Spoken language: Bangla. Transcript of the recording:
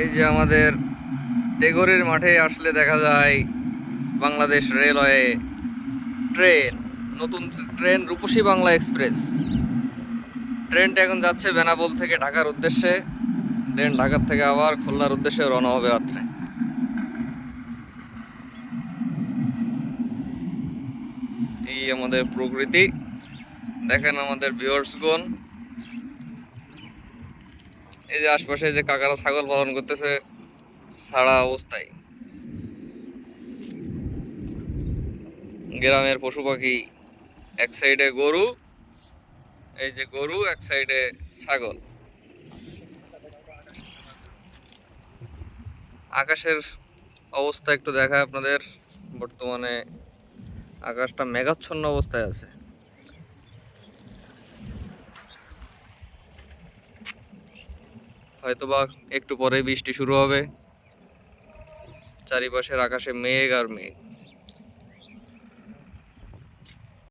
এই যে আমাদের তেগরের মাঠে আসলে দেখা যায় বাংলাদেশ রেলওয়ে ট্রেন, নতুন ট্রেন রূপসী বাংলা এক্সপ্রেস। ট্রেনটা এখন যাচ্ছে বেনাপোল থেকে ঢাকার উদ্দেশ্যে, দেন ঢাকার থেকে আবার খুলনার উদ্দেশ্যে রওনা হবে রাত্রে। এই আমাদের প্রকৃতি। দেখেন আমাদের ভিউয়ার্সগণ এই যে আশপাশে যে কাকারা ছাগল পালন করতেছে ছাড়া অবস্থায়। গ্রামের পশু পাখি এক সাইডে গরু, এই যে গরু, এক সাইডে ছাগল। আকাশের অবস্থা একটু দেখায় আপনাদের। বর্তমানে আকাশটা মেঘাচ্ছন্ন অবস্থায় আছে। হয়তোবা একটু পরে বৃষ্টি শুরু হবে। চারিপাশের আকাশে মেঘ আর মেঘ।